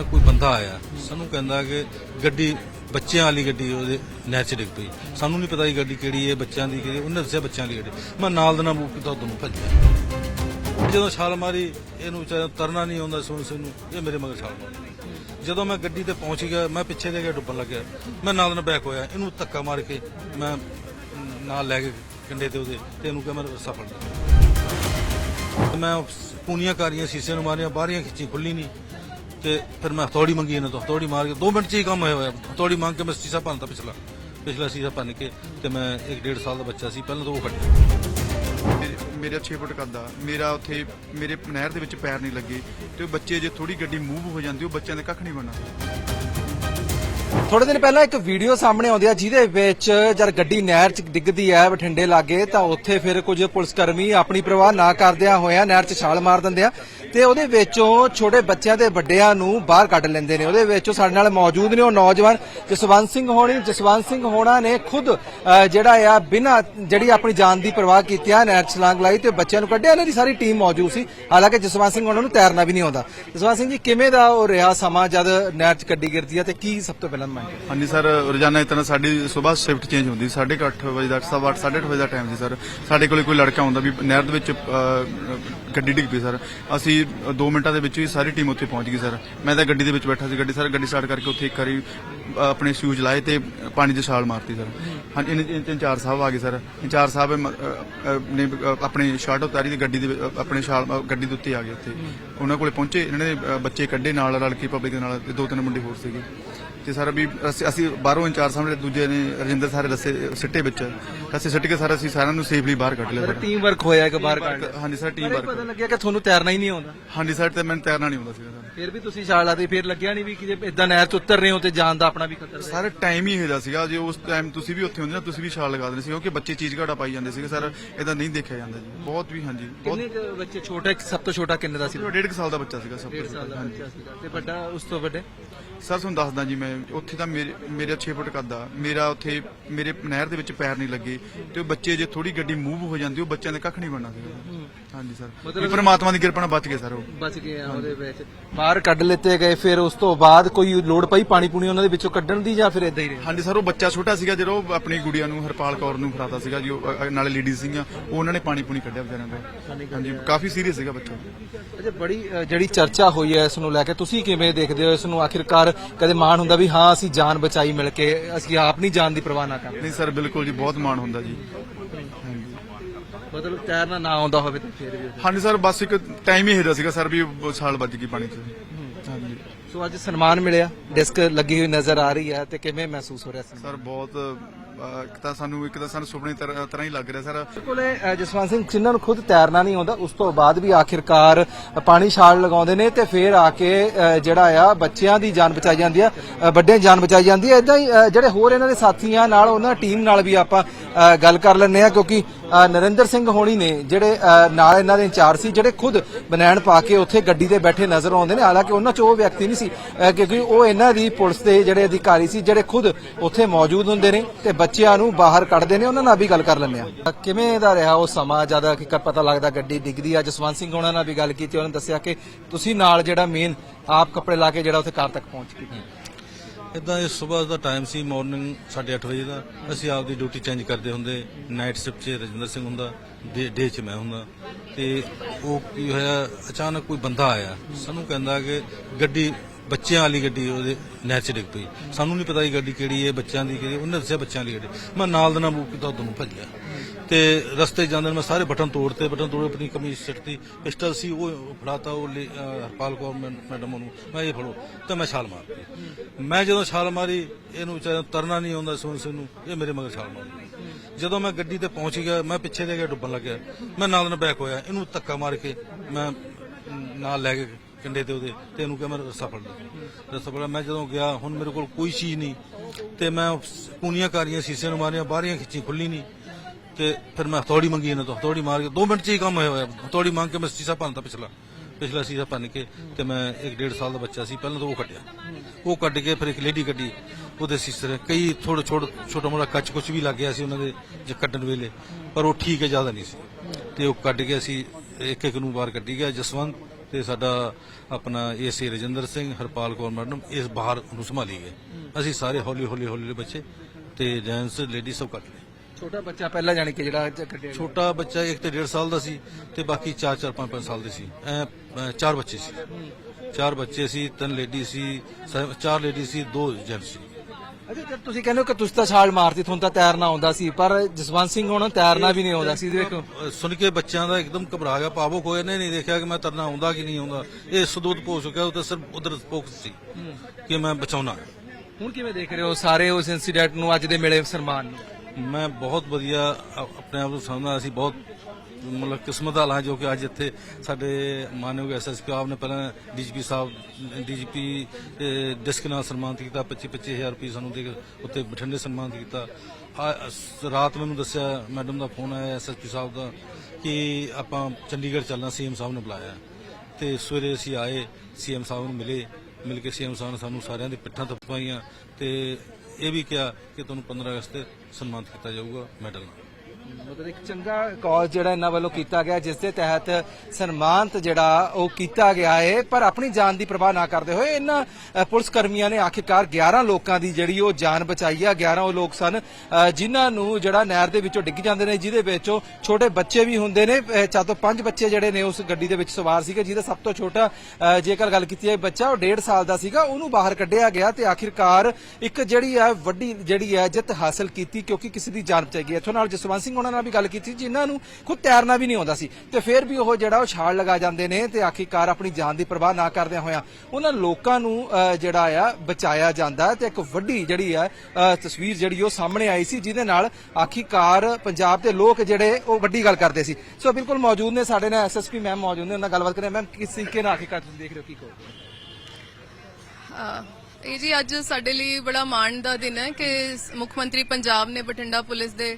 ਅਚਾਨਕ ਕੋਈ ਬੰਦਾ ਆਇਆ, ਸਾਨੂੰ ਕਹਿੰਦਾ ਕਿ ਗੱਡੀ ਬੱਚਿਆਂ ਵਾਲੀ ਗੱਡੀ ਉਹਦੇ ਨਹਿਰ 'ਚ ਡਿੱਗ ਪਈ। ਸਾਨੂੰ ਨਹੀਂ ਪਤਾ ਇਹ ਗੱਡੀ ਕਿਹੜੀ ਹੈ, ਬੱਚਿਆਂ ਦੀ ਕਿਹੜੀ ਉਹਨੇ ਦੱਸਿਆ ਬੱਚਿਆਂ ਵਾਲੀ ਗੱਡੀ। ਮੈਂ ਨਾਲ ਦੇ ਨਾਲ ਮੂਵ ਕੀਤਾ ਉਦੋਂ ਨੂੰ ਭੱਜਿਆ ਜਦੋਂ ਛਾਲ ਮਾਰੀ, ਇਹਨੂੰ ਵਿਚਾਰਾ ਤਰਨਾ ਨਹੀਂ ਆਉਂਦਾ ਸੁਣ ਸੁਣ ਨੂੰ, ਇਹ ਮੇਰੇ ਮਗਰ ਛਾਲ ਮਾਰੀ। ਜਦੋਂ ਮੈਂ ਗੱਡੀ ਤੇ ਪਹੁੰਚ ਗਿਆ, ਮੈਂ ਪਿੱਛੇ ਦੇ ਕੇ ਡੁੱਬਣ ਲੱਗਿਆ। ਮੈਂ ਨਾਲ ਨਾਲ ਬੈਕ ਹੋਇਆ, ਇਹਨੂੰ ਧੱਕਾ ਮਾਰ ਕੇ ਮੈਂ ਨਾਲ ਲੈ ਕੇ ਕੰਡੇ ਤੇ ਉਹਦੇ ਤੇ ਇਹਨੂੰ ਕਿਹਾ ਮੈਂ ਸਫਲ ਫੜ ਲਿਆ। ਮੈਂ ਪੂਨੀਆਂ ਕਾਰੀਆਂ ਸੀਸੇ ਨੂੰ ਮਾਰੀਆਂ, ਬਾਹਰੀਆਂ ਖਿੱਚੀ ਖੁੱਲੀ ਨਹੀਂ ਤੇ ਫਿਰ ਮੈਂ ਹਥੌੜੀ ਮੰਗੀ ਇਹਨਾਂ ਤੋਂ, ਹਥੌੜੀ ਮਾਰ ਕੇ 2 ਮਿੰਟ ਚ ਹੀ ਕੰਮ ਹੋਇਆ ਹੋਇਆ। ਹਥੌੜੀ ਮੰਗ ਕੇ ਮੈਂ ਸੀਸਾ ਭੰਨਤਾ ਪਿਛਲਾ ਪਿਛਲਾ ਸੀਸਾ ਭੰਨ ਕੇ ਤੇ ਮੈਂ ਇੱਕ ਡੇਢ ਸਾਲ ਦਾ ਬੱਚਾ ਸੀ, ਪਹਿਲਾਂ ਤਾਂ ਉਹ ਕੱਢਿਆ। ਮੇਰਾ 6 ਫੁੱਟ ਕੱਦਾ ਮੇਰਾ ਉੱਥੇ, ਮੇਰੇ ਨਹਿਰ ਦੇ ਵਿੱਚ ਪੈਰ ਨਹੀਂ ਲੱਗੇ ਤੇ ਬੱਚੇ ਜੇ ਥੋੜੀ ਗੱਡੀ ਮੂਵ ਹੋ ਜਾਂਦੀ, ਉਹ ਬੱਚਿਆਂ ਦੇ ਕੱਖ ਨਹੀਂ ਬਣਨਾ। ਥੋੜੇ ਦਿਨ ਪਹਿਲਾਂ ਇੱਕ ਵੀਡੀਓ ਸਾਹਮਣੇ ਆਉਂਦੀ ਆ, ਜਿਹਦੇ ਵਿੱਚ ਜਦ ਗੱਡੀ ਨਹਿਰ 'ਚ ਡਿੱਗਦੀ ਹੈ ਬਠਿੰਡੇ ਲਾਗੇ, ਤਾਂ ਉੱਥੇ ਫਿਰ ਕੁਝ ਪੁਲਿਸ ਕਰਮੀ ਆਪਣੀ ਪ੍ਰਵਾਹ ਨਾ ਕਰਦਿਆਂ ਹੋਇਆਂ ਨਹਿਰ 'ਚ ਛਾਲ ਮਾਰ ਦਿੰਦੇ ਆ ਤੇ ਉਹਦੇ ਵਿੱਚੋਂ ਛੋਟੇ ਬੱਚਿਆਂ ਤੇ ਵੱਡਿਆਂ ਨੂੰ ਬਾਹਰ ਕੱਢ ਲੈਂਦੇ ਨੇ। ਉਹਦੇ ਵਿੱਚੋਂ ਸਾਡੇ ਨਾਲ ਮੌਜੂਦ ਨੇ ਉਹ ਨੌਜਵਾਨ ਜਸਵੰਤ ਸਿੰਘ ਹੋਣੀ। ਜਸਵੰਤ ਸਿੰਘ ਹੋਣਾ ਨੇ ਖੁਦ ਜਿਹੜਾ ਆ, ਬਿਨਾਂ ਜਿਹੜੀ ਆਪਣੀ ਜਾਨ ਦੀ ਪ੍ਰਵਾਹ ਕੀਤੀ ਕੀਤਿਆਂ ਨਹਿਰ 'ਚ ਛਲਾਂਗ ਲਾਈ ਤੇ ਬੱਚਿਆਂ ਨੂੰ ਕੱਢਿਆ। ਇਹਨਾਂ ਦੀ ਸਾਰੀ ਟੀਮ ਮੌਜੂਦ ਸੀ। ਹਾਲਾਂਕਿ ਜਸਵੰਤ ਸਿੰਘ ਹੋਣਾ ਨੂੰ ਤੈਰਨਾ ਵੀ ਨਹੀਂ ਆਉਂਦਾ। ਜਸਵੰਤ ਸਿੰਘ ਜੀ, ਕਿਵੇਂ ਦਾ ਉਹ ਰਿਹਾ ਸਮਾਂ ਜਦ ਨਹਿਰ 'ਚ ਗੱਡੀ ਗਿਰਦੀ ਆ ਤੇ ਕੀ ਸਭ ਤੋਂ ਪਹਿਲਾਂ ਮੰਗ ਹਾਂਜੀ ਸਰ ਰੋਜ਼ਾਨਾ ਇਤਨਾ ਸਾਡੀ ਸਵੇਰ ਸ਼ਿਫਟ ਚੇਂਜ ਹੁੰਦੀ 8:30 ਵਜੇ ਦਾ ਸਵਾ 8:30 ਵਜੇ ਦਾ ਟਾਈਮ ਸੀ ਸਰ। ਸਾਡੇ ਕੋਲੇ ਕੋਈ ਲੜਕਾ ਹੁੰਦਾ ਵੀ ਨਹਿਰ ਦੇ ਵਿੱਚ ਅਹ, ਗੱਡੀ ਡਿੱਗ ਪਈ ਸਰ। ਅਸੀਂ 2 ਮਿੰਟਾਂ ਦੇ ਵਿੱਚ ਹੀ ਸਾਰੀ ਟੀਮ ਉੱਥੇ ਪਹੁੰਚ ਗਈ ਸਰ। ਮੈਂ ਤਾਂ ਗੱਡੀ ਦੇ ਵਿੱਚ ਬੈਠਾ ਸੀ ਗੱਡੀ ਸਰ ਗੱਡੀ ਸਟਾਰਟ ਕਰਕੇ ਉੱਥੇ ਇੱਕ ਵਾਰੀ ਅਹ, ਆਪਣੇ ਸ਼ੂਜ਼ ਲਾਏ ਤੇ ਪਾਣੀ 'ਚ ਛਾਲ ਮਾਰਤੀ ਸਰ। ਹਾਂਜੀ ਇਨ- ਇਨ- ਇੰਚਾਰਜ ਸਾਹਿਬ ਆ ਗਏ ਸਰ। ਇੰਚਾਰਜ ਸਾਹਿਬ ਅਹ, ਅਹ, ਨੇ ਅਹ, ਆਪਣੀ ਸ਼ਰਟ ਉਤਾਰੀ ਤੇ ਗੱਡੀ ਦੇ ਵਿੱਚ- ਅਹ, ਆਪਣੇ ਛਾਲ ਅਹ, ਗੱਡੀ ਦੇ ਉੱਤੇ ਆ ਗਏ ਉੱਥੇ। ਉਹਨਾਂ ਕੋਲੇ ਪਹੁੰਚੇ ਇਹਨਾਂ ਨੇ ਅਹ, ਬੱਚੇ ਕੱਢੇ ਨਾਲ ਰਲ ਕੇ ਪਬਲਿਕ ਦੇ ਨਾਲ ਤੇ ਦੋ ਤਿੰਨ ਮੁੰਡੇ ਹੋਰ ਸੀਗੇ। ਤੇ ਸਰ ਵੀ ਅਸੀਂ- ਅਸੀਂ ਬਾਹਰੋਂ ਇੰਚਾਰਜ ਸਾਹਮਣੇ ਦੂਜੇ ਨੇ ਰਜਿੰਦਰ ਸਾਰੇ ਰਸੇ ਸਿੱਟੇ ਵਿੱਚ। ਰਸੇ ਸਿੱਟ ਕੇ ਸਾਰਾ ਅਸੀਂ ਸਾਰਿਆਂ ਨੂੰ ਸੇਫਲੀ ਬਾਹਰ ਕੱਢ ਲਿਆ ਸਰ ਟੀਮ ਵਰਕ ਹੋਇਆ ਇੱਕ ਬਾਹਰ ਕੱਢ ਲਿਆ। ਹਾਂਜੀ ਸਰ ਟੀਮ ਪਰ ਇਹ ਵਰਕ ਪਤਾ ਲੱਗਿਆ ਕਿ ਤੁਹਾਨੂੰ ਤੈਰਨਾ ਹੀ ਨਹੀਂ ਆਉਂਦਾ। ਹਾਂਜੀ ਸਰ ਤੇ ਮੈਨੂੰ ਤੈਰਨਾ ਨਹੀਂ ਆਉਂਦਾ ਸੀਗਾ ਸਰ ਫਿਰ ਵੀ ਤੁਸੀਂ ਛਾਲ ਲਾਦੇ ਫਿਰ ਲੱਗਿਆ ਨਹੀਂ ਵੀ ਕਿ ਜੇ ਇਦਾਂ ਨਹਿਰ ਚ ਉਤਰ ਰਹੇ ਹੋ ਤੇ ਜਾਨ ਦਾ ਆਪਣਾ ਵੀ ਖਤਰਾ ਹੈ। ਸਰ ਟਾਈਮ ਹੀ ਇਹਦਾ ਸੀਗਾ। ਜੇ ਉਸ ਟਾਈਮ ਤੁਸੀਂ ਵੀ ਉੱਥੇ ਹੁੰਦੇ ਨਾ ਤੁਸੀਂ ਵੀ ਛਾਲ ਲਗਾ ਦਿੰਦੇ ਸੀ ਕਿਉਂਕਿ ਬੱਚੇ ਚੀਜ਼ ਘਾਟਾ ਪਾਈ ਜਾਂਦੇ ਸੀਗੇ। ਸਰ ਇਹਦਾ ਨਹੀਂ ਦੇਖਿਆ ਜਾਂਦਾ ਜੀ। ਬਹੁਤ ਵੀ ਹਾਂਜੀ ਬਹੁਤ ਕਿੰਨੇ ਕੁ ਬੱਚੇ? ਛੋਟੇ ਸਭ ਤੋਂ ਛੋਟਾ ਕਿੰਨੇ ਦਾ ਸੀ? ਡੇਢ ਕੁ ਸਾਲ ਦਾ ਬੱਚਾ ਸੀਗਾ ਸਭ ਤੋਂ 1.5 ਸਾਲ ਦਾ ਹਾਂਜੀ। ਬੱਚਾ ਸੀਗਾ। ਤੇ ਵੱਡਾ ਉਸ ਤੋਂ ਵੱਡੇ? ਸਰ, ਤੁਹਾਨੂੰ ਦੱਸਦਾ ਜੀ ਮੈਂ, ਉੱਥੇ ਤਾਂ ਮੇਰੇ, ਮੇਰਾ 6 ਫੁੱਟ ਕੱਦ ਆ। ਮੇਰਾ ਉੱਥੇ, ਮੇਰੇ ਨਹਿਰ ਦੇ ਵਿੱਚ ਪੈਰ ਨਹੀਂ ਲੱਗੇ ਤੇ ਉਹ ਬੱਚੇ ਜੇ ਥੋੜੀ ਗੱਡੀ ਮੂਵ ਹੋ ਜਾਂਦੀ, ਉਹ ਬੱਚਿਆਂ ਦੇ ਕੱਖ ਨਹੀਂ ਬਣਨਾ। ਸੀਗਾ ਹਾਂਜੀ ਸਰ। ਮਤਲਬ- ਪ੍ਰਮਾਤਮਾ ਦੀ ਕਿਰਪਾ ਨਾਲ ਬਚ ਗਏ ਸਰ ਉਹ। ਬਚ ਗਏ ਆ ਉਹਦੇ ਵਿੱਚ। ਬਾਹਰ ਕੱਢ ਲਿੱਤੇ ਗਏ ਫਿਰ ਉਸ ਤੋਂ ਬਾਅਦ ਕੋਈ ਲੋੜ ਪਈ ਪਾਣੀ ਪੂਣੀ ਉਹਨਾਂ ਦੇ ਵਿੱਚੋਂ ਕੱਢਣ ਦੀ ਜਾਂ ਫਿਰ ਇਦਾਂ ਹੀ ਰਿਹਾ? ਹਾਂਜੀ ਸਰ ਉਹ ਬੱਚਾ ਛੋਟਾ ਸੀਗਾ ਜਦੋਂ ਉਹ ਆਪਣੀ ਗੁੜੀਆ ਨੂੰ ਹਰਪਾਲ ਕੌਰ ਨੂੰ ਫੜਾਤਾ ਸੀਗਾ ਜੀ ਉਹ, ਅ, ਨਾਲੇ ਲੇਡੀਜ਼ ਸੀਗੀਆਂ ਉਹ ਉਹਨਾਂ ਨੇ ਪਾਣੀ ਪੂਣੀ ਕੱਢਿਆ ਵਿਚਾਰਿਆਂ ਦਾ ਹਾਂਜੀ ਕਾਫੀ ਸੀਰੀਅਸ ਸੀਗਾ ਬੱਚਾ। ਅਜੇ ਬੜੀ ਅ, ਜਿਹੜੀ ਚਰਚਾ ਹੋਈ ਹੈ ਇਸ ਨੂੰ ਲੈ ਕੇ ਤੁਸੀਂ ਕਿਵੇਂ ਦੇਖਦੇ ਹੋ ਇਸ ਨੂੰ? ਆਖਿਰਕਾਰ ਕਦੇ ਮਾਣ ਹੁੰਦਾ ਵੀ ਹਾਂ ਅਸੀਂ ਜਾਨ ਬਚਾਈ ਮਿਲ ਕੇ ਅਸੀਂ ਆਪ ਨਹੀਂ ਜਾਨ ਦੀ ਪਰਵਾਹ ਨਾ ਕਰਦੇ। ਨਹੀਂ ਸਰ ਬਿਲਕੁਲ ਜੀ ਬਹੁਤ ਮਾਣ ਹੁੰਦਾ ਜੀ। ਮਤਲਬ ਤੈਰਨਾ ਨਾ ਆਉਂਦਾ ਹੋਵੇ ਤਾਂ ਫਿਰ ਵੀ ਹਾਂਜੀ ਸਰ ਬਸ ਇੱਕ ਟਾਈਮ ਹੀ ਇਹਦਾ ਸੀਗਾ ਸਰ ਵੀ ਛਾਲ ਵੱਜ ਗਈ ਪਾਣੀ 'ਚ। ਹਾਂਜੀ ਸੋ ਅੱਜ ਸਨਮਾਨ ਮਿਲਿਆ। ਡਿਸਕ ਲੱਗੀ ਹੋਈ ਨਜ਼ਰ ਆ ਰਹੀ ਹੈ ਤੇ ਕਿਵੇਂ ਮਹਿਸੂਸ ਹੋ ਰਿਹਾ ਸੀ? ਸਰ ਬਹੁਤ ਇੱਕ ਤਾਂ ਸਾਨੂੰ ਇੱਕ ਤਾਂ ਸਾਨੂੰ ਸੁਪਨੇ ਤਰ੍ਹਾਂ ਤਰ੍ਹਾਂ ਹੀ ਲੱਗ ਰਿਹਾ ਸਰ। ਕੋਲੇ ਅ, ਜਸਵੰਤ ਸਿੰਘ ਜਿਨ੍ਹਾਂ ਨੂੰ ਖੁਦ ਤੈਰਨਾ ਨਹੀਂ ਆਉਂਦਾ ਉਸ ਤੋਂ ਬਾਅਦ ਵੀ ਆਖਿਰਕਾਰ ਪਾਣੀ ਛਾਲ ਲਗਾਉਂਦੇ ਨੇ ਤੇ ਫਿਰ ਆ ਕੇ ਅ, ਜਿਹੜਾ ਆ ਬੱਚਿਆਂ ਦੀ ਜਾਨ ਬਚਾਈ ਜਾਂਦੀ ਆ ਅ, ਵੱਡਿਆਂ ਦੀ ਜਾਨ ਬਚਾਈ ਜਾਂਦੀ ਹੈ ਇਦਾਂ ਹੀ ਅ, ਜਿਹੜੇ ਹੋਰ ਇਹਨਾਂ ਦੇ ਸਾਥੀਆਂ ਨਾਲ ਉਹਨਾਂ ਟੀਮ ਨਾਲ ਵੀ ਆਪਾਂ ਅ, ਗੱਲ ਕਰ ਲੈਂਦੇ ਆ ਕਿਉਂਕਿ ਅ, ਨਰਿੰਦਰ ਸਿੰਘ ਹੋਣੀ ਨੇ ਜਿਹੜੇ ਅ, ਨਾਲ ਇਹਨਾਂ ਦੇ ਇੰਚਾਰਜ ਸੀ ਜਿਹੜੇ ਖੁਦ ਬਨੈਣ ਪਾ ਕੇ ਉੱਥੇ ਗੱਡੀ ਤੇ ਬੈਠੇ ਨਜ਼ਰ ਆਉਂਦੇ ਨੇ। ਹਾਲਾਂਕਿ ਉਹਨਾਂ ਚ ਉਹ ਵਿਅਕਤੀ ਨਹੀਂ ਸੀ ਅ, ਕਿਉਂਕਿ ਉਹ ਇਹਨਾਂ ਦੀ ਪੁਲਿਸ ਦੇ ਜਿਹੜੇ ਅਧਿਕਾਰੀ ਸੀ, ਜਿਹੜੇ ਖੁਦ ਉੱਥੇ ਮੌਜੂਦ ਹੁੰਦੇ ਨੇ ਤੇ ਬੱਚਿਆਂ ਨੂੰ ਬਾਹਰ ਕੱਢਦੇ ਨੇ, ਉਹਨਾਂ ਨਾਲ ਵੀ ਗੱਲ ਕਰ ਲੈਂਦੇ ਆ ਕਿਵੇਂ ਦਾ ਰਿਹਾ ਉਹ ਸਮਾਂ? ਜ਼ਿਆਦਾ ਕਿ ਪਤਾ ਲੱਗਦਾ ਗੱਡੀ ਡਿੱਗਦੀ ਆ। ਜਸਵੰਤ ਸਿੰਘ ਹੋਣਾ ਨਾਲ ਵੀ ਗੱਲ ਕੀਤੀ, ਉਹਨਾਂ ਨੇ ਦੱਸਿਆ ਕਿ ਤੁਸੀਂ ਨਾਲ ਜਿਹੜਾ ਮੇਨ ਆਪ ਕੱਪੜੇ ਲਾ ਕੇ ਜਿਹੜਾ ਉੱਥੇ ਕਾਰ ਤੱਕ ਪਹੁੰਚ ਗਏ। ਇਦਾਂ ਇਹ ਸਵੇਰ ਦਾ ਟਾਈਮ ਸੀ ਮਾਰਨਿੰਗ 8:30 ਵਜੇ ਦਾ। ਅਸੀਂ ਆਪਦੀ ਡਿਊਟੀ ਚੇਂਜ ਕਰਦੇ ਹੁੰਦੇ ਨਾਈਟ ਸ਼ਿਫਟ 'ਚ ਰਜਿੰਦਰ ਸਿੰਘ ਹੁੰਦਾ ਡੇ 'ਚ ਮੈਂ ਹੁੰਦਾ। ਤੇ ਉਹ ਕੀ ਹੋਇਆ, ਅਚਾਨਕ ਕੋਈ ਬੰਦਾ ਆਇਆ। ਸਾਨੂੰ ਕਹਿੰਦਾ ਕਿ ਗੱਡੀ ਬੱਚਿਆਂ ਵਾਲੀ ਗੱਡੀ ਉਹਦੇ ਨਹਿਰ 'ਚ ਡਿੱਗ ਪਈ। ਸਾਨੂੰ ਨਹੀਂ ਪਤਾ ਇਹ ਗੱਡੀ ਕਿਹੜੀ ਹੈ, ਬੱਚਿਆਂ ਦੀ ਕਿਹੜੀ ਉਹਨੇ ਦੱਸਿਆ ਬੱਚਿਆਂ ਵਾਲੀ ਗੱਡੀ। ਮੈਂ ਨਾਲ ਦੇ ਨਾਲ ਮੂਵ ਕੀਤਾ ਉਦੋਂ ਭੱਜਿਆ। ਤੇ ਰਸਤੇ ਜਾਂਦੇ ਨੂੰ ਮੈਂ ਸਾਰੇ ਬਟਨ ਤੋੜਤੇ, ਬਟਨ ਤੋੜੇ ਆਪਣੀ ਕਮੀਜ਼ ਸਿੱਟਤੀ। ਪਿਸਟਲ ਸੀ, ਉਹ ਫੜਾਤਾ ਉਹ ਹਰਪਾਲ ਕੌਰ ਮੈਡਮ ਨੂੰ ਮੈਂ ਇਹ ਫੜੋ। ਤੇ ਮੈਂ ਛਾਲ ਮਾਰਤੀ। ਮੈਂ ਜਦੋਂ ਛਾਲ ਮਾਰੀ, ਇਹਨੂੰ ਵਿਚਾਰਾ ਤਰਨਾ ਨਹੀਂ ਆਉਂਦਾ ਸੁਣ ਸਿੰਘ ਨੂੰ। ਇਹ ਮੇਰੇ ਮਗਰ ਛਾਲ ਮਾਰੀ। ਜਦੋਂ ਮੈਂ ਗੱਡੀ ਤੇ ਪਹੁੰਚ ਗਿਆ, ਮੈਂ ਪਿੱਛੇ ਦੇ ਗਿਆ, ਡੁੱਬਣ ਲੱਗਿਆ। ਮੈਂ ਨਾਲ ਨਾਲ ਬੈਕ ਹੋਇਆ। ਇਹਨੂੰ ਧੱਕਾ ਮਾਰ ਕੇ ਮੈਂ ਨਾਲ ਲੈ ਕੇ ਕੰਡੇ ਤੇ ਉਹਦੇ, ਤੇ ਇਹਨੂੰ ਕਿਹਾ ਮੈਂ ਰੱਸਾ ਫੜ ਲਿਆ ਰੱਸਾ ਫੜਿਆ ਮੈਂ ਜਦੋਂ ਗਿਆ, ਹੁਣ ਮੇਰੇ ਕੋਲ ਕੋਈ ਚੀਜ਼ ਨਹੀਂ। ਤੇ ਮੈਂ ਪੂਨੀਆਂ ਕਾਰੀਆਂ ਸੀਸੇ ਨੂੰ ਮਾਰੀਆਂ, ਬਾਹਰੀਆਂ ਖਿੱਚੀ ਖੁੱਲੀ ਨਹੀਂ। ਤੇ ਫਿਰ ਮੈਂ ਹਥੌੜੀ ਮੰਗੀ ਇਹਨਾਂ ਤੋਂ, ਹਥੌੜੀ ਮਾਰ ਕੇ 2 ਮਿੰਟ ਚ ਹੀ ਕੰਮ ਹੋਇਆ ਹੋਇਆ। ਹਥੌੜੀ ਮੰਗ ਕੇ ਮੈਂ ਸੀਸਾ ਭੰਨਤਾ ਪਿਛਲਾ ਪਿਛਲਾ ਸੀਸਾ ਭੰਨ ਕੇ, ਤੇ ਮੈਂ ਇੱਕ ਡੇਢ ਸਾਲ ਦਾ ਬੱਚਾ ਸੀ, ਪਹਿਲਾਂ ਤਾਂ ਉਹ ਕੱਢਿਆ। ਉਹ ਕੱਢ ਕੇ ਫਿਰ ਇੱਕ ਲੇਡੀ ਕੱਢੀ, ਉਹਦੇ ਸੀਸੇ ਕਈ ਥੋੜਾ ਛੋਟਾ ਛੋਟਾ ਮੋਟਾ ਕੱਚ ਕੁਛ ਵੀ ਲੱਗ ਗਿਆ ਸੀ ਉਹਨਾਂ ਦੇ, ਜੇ ਕੱਢਣ ਵੇਲੇ, ਪਰ ਉਹ ਠੀਕ ਹੈ, ਜ਼ਿਆਦਾ ਨਹੀਂ ਸੀ। ਤੇ ਉਹ ਕੱਢ ਕੇ ਅਸੀਂ ਇੱਕ ਇੱਕ ਨੂੰ ਬਾਹਰ ਕੱਢੀ ਗਿਆ, ਜਸਵੰਤ ਤੇ ਸਾਡਾ ਆਪਣਾ ਏਸੀ ਰਜਿੰਦਰ ਸਿੰਘ ਹਰਪਾਲ ਕੌਰ ਮੈਡਮ ਇਸ ਬਾਹਰ ਨੂੰ ਸੰਭਾਲੀ ਗਏ। ਅਸੀਂ ਸਾਰੇ ਹੌਲੀ ਹੌਲੀ ਹੌਲੀ ਬੱਚੇ ਤੇ ਜੈਂਟਸ ਲੇਡੀ ਸਭ ਕੱਟ ਲਏ। ਛੋਟਾ ਬੱਚਾ ਪਹਿਲਾਂ ਜਾਣੀ ਕਿ ਜਿਹੜਾ ਕੱਢਿਆ ਛੋਟਾ ਬੱਚਾ ਇੱਕ ਤੇ 1.5 ਸਾਲ ਦਾ ਸੀ ਤੇ ਬਾਕੀ 4 4 5 5 ਸਾਲ ਦੇ ਸੀ। ਚਾਰ ਬੱਚੇ ਸੀ। ਚਾਰ ਬੱਚੇ ਸੀ ਤਿੰਨ ਲੇਡੀ ਸੀ ਚਾਰ ਲੇਡੀ ਸੀ ਦੋ ਜੈਂਟ ਸੀ। ਅੱਛਾ ਜਦ ਤੁਸੀਂ ਕਹਿੰਦੇ ਹੋ ਕਿ ਤੁਸੀਂ ਤਾਂ ਛਾਲ ਮਾਰਤੀ ਤੁਹਾਨੂੰ ਤਾਂ ਤੈਰਨਾ ਆਉਂਦਾ ਸੀ ਪਰ ਜਸਵੰਤ ਸਿੰਘ ਹੋਣਾ ਤੈਰਨਾ ਵੀ ਨਹੀਂ ਆਉਂਦਾ ਸੀ ਦੇਖੋ ਸੁਣ ਕੇ ਬੱਚਿਆਂ ਦਾ ਇੱਕਦਮ ਘਬਰਾ ਗਿਆ ਪਾਵੋ ਕੋਈ ਨੇ ਨਹੀਂ ਦੇਖਿਆ ਕਿ ਮੈਂ ਤਰਨਾ ਆਉਂਦਾ ਕਿ ਨਹੀਂ ਆਉਂਦਾ। ਇਹ ਸਦੂਤ ਹੋ ਚੁੱਕਿਆ ਉਹ ਤਾਂ ਸਿਰਫ ਉਧਰ ਫੋਕਸ ਸੀ ਕਿ ਮੈਂ ਬਚਾਉਣਾ। ਹੁਣ ਕਿਵੇਂ ਦੇਖ ਰਹੇ ਹੋ ਸਾਰੇ ਉਸ ਇਨਸੀਡੈਂਟ ਨੂੰ ਅੱਜ ਦੇ ਮਿਲੇ ਸਨਮਾਨ ਨੂੰ? ਮੈਂ ਬਹੁਤ ਵਧੀਆ ਆਪਣੇ ਆਪ ਨੂੰ ਸਮਝਦਾ, ਅਸੀਂ ਬਹੁਤ ਮਤਲਬ ਕਿਸਮਤ ਵਾਲਾ ਹਾਂ ਜੋ ਕਿ ਅੱਜ ਇੱਥੇ ਸਾਡੇ ਮਾਨਯੋਗ ਐਸਐਸਪੀ ਆਪ ਨੇ ਪਹਿਲਾਂ ਡੀਜੀਪੀ ਸਾਹਿਬ, ਡੀਜੀਪੀ ਡਿਸਕ ਨਾਲ ਸਨਮਾਨਿਤ ਕੀਤਾ 25 25000 ਰੁਪਏ ਸਾਨੂੰ ਦੇ ਕੇ ਉੱਤੇ ਬਠਿੰਡੇ ਸਨਮਾਨਿਤ ਕੀਤਾ। ਆ- ਰਾਤ ਮੈਨੂੰ ਦੱਸਿਆ ਮੈਡਮ ਦਾ ਫੋਨ ਆਇਆ ਐਸਐਸਪੀ ਸਾਹਿਬ ਦਾ ਕਿ ਆਪਾਂ ਚੰਡੀਗੜ੍ਹ ਚੱਲਣਾ ਸੀਐਮ ਸਾਹਿਬ ਨੇ ਬੁਲਾਇਆ। ਤੇ ਸਵੇਰੇ ਅਸੀਂ ਆਏ ਸੀਐਮ ਸਾਹਿਬ ਨੂੰ ਮਿਲੇ, ਮਿਲ ਕੇ ਸੀਐਮ ਸਾਹਿਬ ਨੇ ਸਾਨੂੰ ਸਾਰਿਆਂ ਦੀ ਪਿੱਠਾਂ ਥਪਾਈਆਂ ਤੇ ਇਹ ਵੀ ਕਿਹਾ ਕਿ ਤੁਹਾਨੂੰ 15 ਅਗਸਤ ਤੇ ਸਨਮਾਨਿਤ ਕੀਤਾ ਜਾਊਗਾ ਮੈਡਲ ਨਾਲ। ਮਤਲਬ ਇੱਕ ਚੰਗਾ ਕਾਜ਼ ਜਿਹੜਾ ਇਹਨਾਂ ਵੱਲੋਂ ਕੀਤਾ ਗਿਆ ਜਿਸ ਦੇ ਤਹਿਤ ਸਨਮਾਨਿਤ ਜਿਹੜਾ ਉਹ ਕੀਤਾ ਗਿਆ ਹੈ ਪਰ ਆਪਣੀ ਜਾਨ ਦੀ ਪਰਵਾਹ ਨਾ ਕਰਦੇ ਹੋਏ ਇਹਨਾਂ ਪੁਲਿਸ ਕਰਮੀਆਂ ਨੇ ਆਖਿਰਕਾਰ 11 ਲੋਕਾਂ ਦੀ ਜਿਹੜੀ ਉਹ ਜਾਨ ਬਚਾਈ ਆ। 11 ਉਹ ਲੋਕ ਸਨ ਜਿਨ੍ਹਾਂ ਨੂੰ ਜਿਹੜਾ ਨਹਿਰ ਦੇ ਵਿੱਚੋਂ ਡਿੱਗ ਜਾਂਦੇ ਨੇ ਜਿਹਦੇ ਵਿੱਚੋਂ ਛੋਟੇ ਬੱਚੇ ਵੀ ਹੁੰਦੇ ਨੇ ਅ, ਤੋਂ ਪੰਜ ਬੱਚੇ ਜਿਹੜੇ ਨੇ ਉਸ ਗੱਡੀ ਦੇ ਵਿੱਚ ਸਵਾਰ ਸੀਗੇ ਜਿਹਦਾ ਸਭ ਤੋਂ ਛੋਟਾ ਜੇਕਰ ਗੱਲ ਕੀਤੀ ਜਾਏ ਬੱਚਾ ਉਹ 1.5 ਸਾਲ ਦਾ ਸੀਗਾ। ਉਹਨੂੰ ਬਾਹਰ ਕੱਢਿਆ ਗਿਆ ਤੇ ਆਖਿਰਕਾਰ ਇੱਕ ਜਿਹੜੀ ਹੈ ਵੱਡੀ ਜਿਹੜੀ ਹੈ ਜਿੱਤ ਹਾਸਲ ਕੀਤੀ ਕਿਉਂਕਿ ਕਿਸੇ ਦੀ ਜਾਨ ਬਚਾਈ ਗਈ। ਇੱਥੋਂ ਨਾਲ ਜਸਵੰਤ ਸਿੰਘ ਉਹਨਾਂ ਨਾਲ ਵੀ ਗੱਲ ਕੀਤੀ ਜਿਨ੍ਹਾਂ ਨੂੰ ਖੁਦ ਤੈਰਨਾ ਵੀ ਨਹੀਂ ਆਉਂਦਾ ਸੀ। ਤੇ ਫਿਰ ਵੀ ਉਹ ਜਿਹੜਾ ਉਹ ਛਾਲ ਲਗਾ ਜਾਂਦੇ ਨੇ ਤੇ ਆਖਿਰਕਾਰ ਆਪਣੀ ਜਾਨ ਦੀ ਪਰਵਾਹ ਨਾ ਕਰਦਿਆਂ ਹੋਇਆਂ ਉਹਨਾਂ ਲੋਕਾਂ ਨੂੰ ਜਿਹੜਾ ਆ, ਬਚਾਇਆ ਜਾਂਦਾ ਤੇ ਇੱਕ ਵੱਡੀ ਜਿਹੜੀ ਹੈ ਤਸਵੀਰ ਜਿਹੜੀ ਉਹ ਸਾਹਮਣੇ ਆਈ ਸੀ, ਜਿਹਦੇ ਨਾਲ ਆਖਿਰਕਾਰ ਪੰਜਾਬ ਦੇ ਲੋਕ ਜਿਹੜੇ ਉਹ ਵੱਡੀ ਗੱਲ ਕਰਦੇ ਸੀ। ਸੋ ਬਿਲਕੁਲ ਮੌਜੂਦ ਨੇ ਸਾਡੇ ਨਾਲ ਐਸਐਸਪੀ ਮੈਮ ਮੌਜੂਦ ਨੇ, ਉਹਨਾਂ ਨਾਲ ਗੱਲਬਾਤ ਕਰਾਂ ਮੈਮ, ਕਿਸ ਤਰੀਕੇ ਨਾਲ ਆਖਿਰਕਾਰ ਤੁਸੀਂ ਦੇਖ ਰਹੇ ਹੋ, ਕੀ ਕਹੋਗੇ? ਇਹ ਜੀ ਅੱਜ ਸਾਡੇ ਲਈ ਬੜਾ ਮਾਣ ਦਾ ਦਿਨ ਹੈ ਕਿ ਮੁੱਖ ਮੰਤਰੀ ਪੰਜਾਬ ਨੇ ਬਠਿੰਡਾ ਪੁਲਿਸ ਦੇ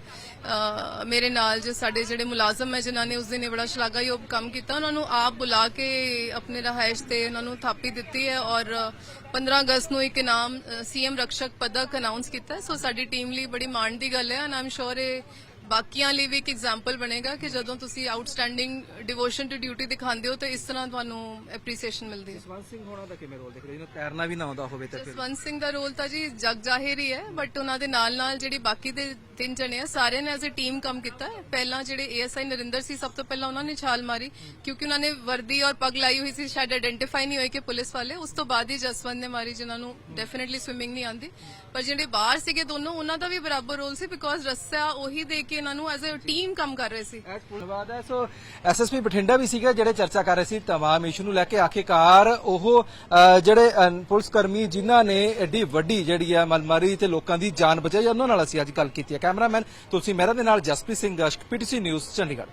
ਮੇਰੇ ਨਾਲ ਜੋ ਸਾਡੇ ਜਿਹੜੇ ਮੁਲਾਜ਼ਮ ਹੈ ਜਿਨ੍ਹਾਂ ਨੇ ਉਸ ਦਿਨ ਇਹ ਬੜਾ ਸ਼ਲਾਘਾਯੋਗ ਕੰਮ ਕੀਤਾ ਉਹਨਾਂ ਨੂੰ ਆਪ ਬੁਲਾ ਕੇ ਆਪਣੇ ਰਹਾਇਸ਼ ਤੇ ਉਹਨਾਂ ਨੂੰ ਥਾਪੀ ਦਿੱਤੀ ਹੈ ਔਰ ਅ, 15 ਅਗਸਤ ਨੂੰ ਇੱਕ ਇਨਾਮ ਸੀਐਮ ਰਕਸ਼ਕ ਪਦਕ ਅਨਾਉਂਸ ਕੀਤਾ ਸੋ ਸਾਡੀ ਟੀਮ ਲਈ ਬੜੀ ਮਾਣ ਦੀ ਗੱਲ ਹੈ ਐਂਡ ਆਮ ਸ਼ੋਰ ਇਹ ਬਾਕੀਆਂ ਲਈ ਵੀ ਇੱਕ ਐਗਜ਼ਾਮਪਲ ਬਣੇਗਾ ਕਿ ਜਦੋਂ ਤੁਸੀਂ ਆਊਟਸਟੈਂਡਿੰਗ ਡਿਵੋਸ਼ਨ ਟੂ ਡਿਊਟੀ ਦਿਖਾਉਂਦੇ ਹੋ ਤਾਂ ਇਸ ਤਰ੍ਹਾਂ ਤੁਹਾਨੂੰ ਐਪਰੀਸੀਏਸ਼ਨ ਮਿਲਦੀ ਹੈ। ਜਸਵੰਤ ਸਿੰਘ ਹੋਣਾ ਦਾ ਕਿਵੇਂ ਰੋਲ ਦੇਖ ਰਹੇ ਹੋ? ਜਿਹਨੂੰ ਤੈਰਨਾ ਵੀ ਨਾ ਆਉਂਦਾ ਹੋਵੇ ਤਾਂ ਫਿਰ। ਜਸਵੰਤ ਸਿੰਘ ਦਾ ਰੋਲ ਤਾਂ ਜੀ ਜਗ ਜ਼ਾਹਿਰ ਹੀ ਹੈ ਬਟ ਉਹਨਾਂ ਦੇ ਨਾਲ ਨਾਲ ਜਿਹੜੀ ਬਾਕੀ ਦੇ ਤਿੰਨ ਜਣੇ ਆ ਸਾਰਿਆਂ ਨੇ ਐਜ਼ ਅ ਟੀਮ ਕੰਮ ਕੀਤਾ ਹੈ। ਪਹਿਲਾਂ ਜਿਹੜੇ ਏਐਸਆਈ ਨਰਿੰਦਰ ਸੀ ਸਭ ਤੋਂ ਪਹਿਲਾਂ ਉਹਨਾਂ ਨੇ ਛਾਲ ਮਾਰੀ ਕਿਉਂਕਿ ਉਹਨਾਂ ਨੇ ਵਰਦੀ ਔਰ ਪੱਗ ਲਾਈ ਹੋਈ ਸੀ ਸ਼ਾਇਦ ਆਇਡੈਂਟੀਫਾਈ ਨਹੀਂ ਹੋਏ ਕਿ ਪੁਲਿਸ ਵਾਲੇ। ਉਸ ਤੋਂ ਬਾਅਦ ਹੀ ਜਸਵੰਤ ਨੇ ਮਾਰੀ ਜਿਨ੍ਹਾਂ ਨੂੰ ਡੈਫੀਨਿਟਲੀ ਸਵਿਮਿੰਗ ਨਹੀਂ ਆਉਂਦੀ। ਪਰ ਜਿਹੜੇ ਬਾਹਰ ਸੀਗੇ ਦੋਨੋਂ ਉਹਨਾਂ ਦਾ ਵੀ ਬਰਾਬਰ ਰੋਲ ਸੀ ਬਿਕੋਜ਼ ਰੱਸਾ ਉਹੀ ਦੇ ਕੇ ਇਹਨਾਂ ਨੂੰ ਐਜ਼ ਅ ਟੀਮ ਕੰਮ ਕਰ ਰਹੇ ਸੀ। ਧੰਨਵਾਦ ਹੈ ਸੋ ਐਸਐਸਪੀ ਬਠਿੰਡਾ ਵੀ ਸੀਗਾ ਜਿਹੜੇ ਚਰਚਾ ਕਰ ਰਹੇ ਸੀ ਤਮਾਮ ਇਸ਼ੂ ਨੂੰ ਲੈ ਕੇ। ਆਖਿਰਕਾਰ ਉਹ ਅ, ਜਿਹੜੇ ਅ, ਪੁਲਿਸ ਕਰਮੀ ਜਿਨ੍ਹਾਂ ਨੇ ਐਡੀ ਵੱਡੀ ਜਿਹੜੀ ਹੈ ਮਲਮਾਰੀ ਤੇ ਲੋਕਾਂ ਦੀ ਜਾਨ ਬਚਾਈ ਉਹਨਾਂ ਨਾਲ ਅਸੀਂ ਅੱਜ ਗੱਲ ਕੀਤੀ ਹੈ। ਕੈਮਰਾਮੈਨ ਤੁਸੀਂ ਮਹਿਰਾ ਦੇ ਨਾਲ ਜਸਪ੍ਰੀਤ ਸਿੰਘ ਗਸ਼ਕ ਪੀਟੀਸੀ ਨਿਊਜ਼ ਚੰਡੀਗੜ੍ਹ।